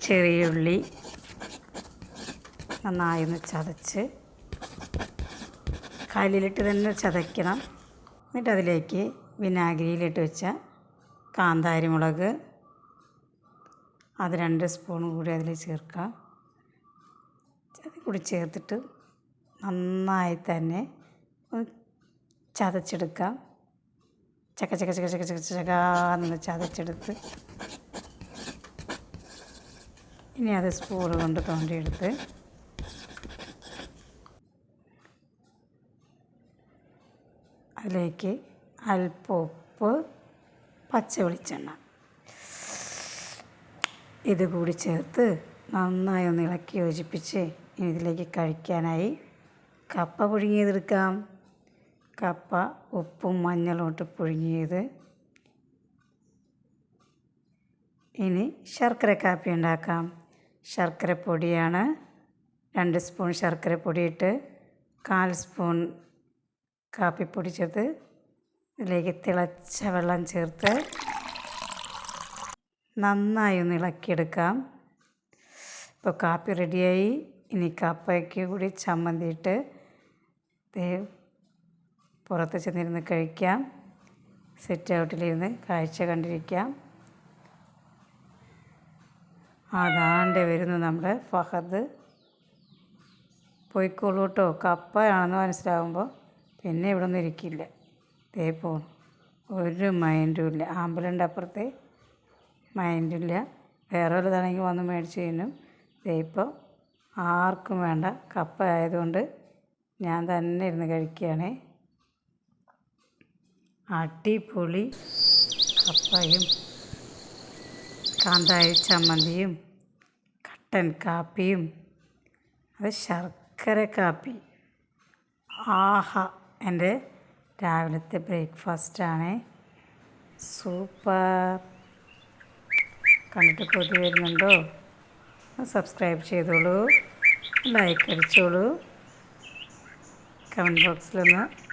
ചെറിയ ഉള്ളി നന്നായി ഒന്ന് ചതച്ച് കല്ലിലിട്ട് തന്നെ ചതയ്ക്കണം എന്നിട്ട് അതിലേക്ക് വിനാഗിരിയിലിട്ട് വെച്ച കാന്താരി മുളക് അത് രണ്ട് സ്പൂൺ കൂടി അതിൽ ചേർക്കാം അത് കൂടി ചേർത്തിട്ട് നന്നായി തന്നെ ഒന്ന് ചതച്ചെടുക്കാം ചക്ക ചക്ക ചക്ക ചക്ക ചക്ക ചകാന്ന് ചതച്ചെടുത്ത് ഇനി അത് സ്പൂൺ കൊണ്ട് തോണ്ടിയെടുത്ത് അതിലേക്ക് അല്പം ഉപ്പ് പച്ച വെളിച്ചെണ്ണ. ഇത് കൂടി ചേർത്ത് നന്നായി ഒന്ന് ഇളക്കി യോജിപ്പിച്ച് ഇതിലേക്ക് കഴിക്കാനായി കപ്പ പുഴുങ്ങിയതെടുക്കാം. കപ്പ ഉപ്പും മഞ്ഞളും ഇട്ട് പുഴുങ്ങിയത്. ഇനി ശർക്കര കാപ്പി ഉണ്ടാക്കാം. ശർക്കര പൊടിയാണ്. രണ്ട് സ്പൂൺ ശർക്കര പൊടിയിട്ട് കാൽ സ്പൂൺ കാപ്പിപ്പൊടി ചേർത്ത് ഇതിലേക്ക് തിളച്ച വെള്ളം ചേർത്ത് നന്നായി ഒന്ന് ഇളക്കിയെടുക്കാം. ഇപ്പോൾ കാപ്പി റെഡിയായി. ഇനി കപ്പയ്ക്ക് കൂടി ചമ്മന്തിയിട്ട് പുറത്ത് ചെന്നിരുന്ന് കഴിക്കാം. സെറ്റ് ഔട്ടിലിരുന്ന് കാഴ്ച കണ്ടിരിക്കാം. അതാണ്ട് വരുന്നു നമ്മുടെ ഫഹദ്. പോയിക്കോളൂ കേട്ടോ കപ്പയാണെന്ന് മനസ്സിലാകുമ്പോൾ പിന്നെ ഇവിടെ ഒന്നും ഇരിക്കില്ല. ദേ പോണു. ഒരു മൈൻഡും ഇല്ല. ആമ്പലുണ്ട് അപ്പുറത്തെ മൈൻഡില്ല വേറെ വലുതാണെങ്കിൽ വന്ന് മേടിച്ച് തിന്നും ദേ ഇപ്പോൾ ആർക്കും വേണ്ട. കപ്പ ആയതുകൊണ്ട് ഞാൻ തന്നെ ഇരുന്ന് കഴിക്കുകയാണേ അടിപൊളി കപ്പയും കാന്താരി ചമ്മന്തിയും കട്ടൻ കാപ്പിയും അത് ശർക്കര കാപ്പി. ആഹാ എന്റെ രാവിലത്തെ ബ്രേക്ക്ഫാസ്റ്റാണ്. സൂപ്പർ. കണ്ടിട്ട് കൊതി വരുന്നുണ്ടോ? സബ്സ്ക്രൈബ് ചെയ്തോളൂ. ലൈക്ക് അടിച്ചോളൂ. കമന്റ് ബോക്സിലൊന്ന്